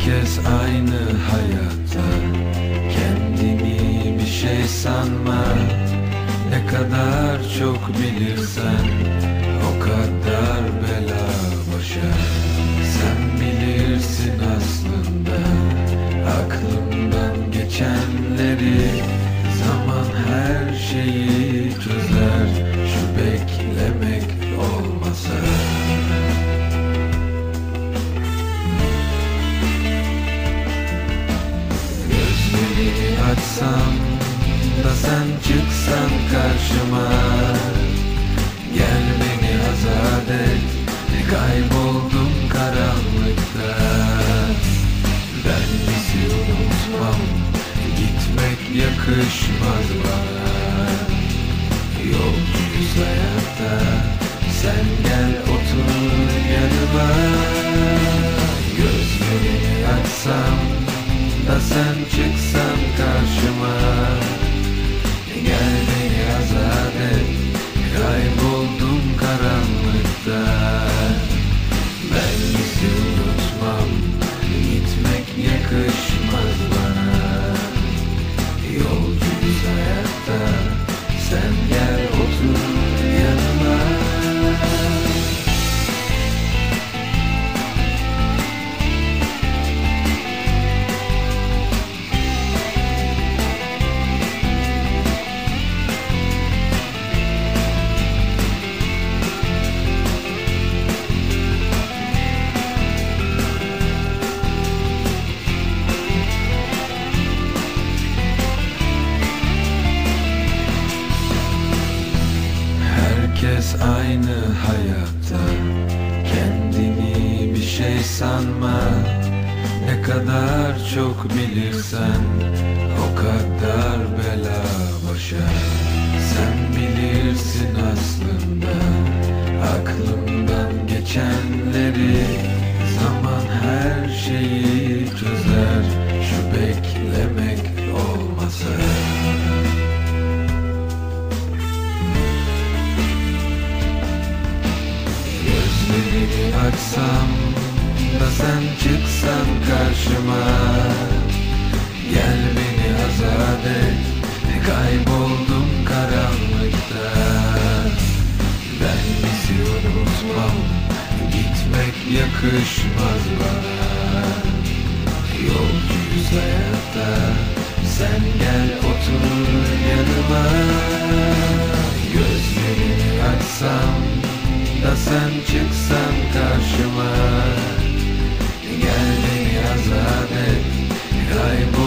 Herkes aynı hayatta. Kendini bir şey sanma Ne kadar çok bilirsen O kadar bela başa. Sen bilirsin aslında Aklımdan geçenleri. Zaman her şeyi Açsam da sen çıksan karşıma. Gel beni azat et Kayboldum karanlıkta. Ben bizi unutmam Gitmek yakışmaz bana hayatta Kendini bir şey sanma. Ne kadar çok bilirsen O kadar bela başa Sen bilirsin aslında Aklımdan geçenleri. Zaman her şeyi çözer Gözlerimi açsam da sen çıksan karşıma. Gel beni azat et Kayboldum karanlıkta. Ben bizi unutmam Gitmek yakışmaz bana. Yolcuyuz hayatta da sen çıksan karşıma. Gel beni azat et Kaybol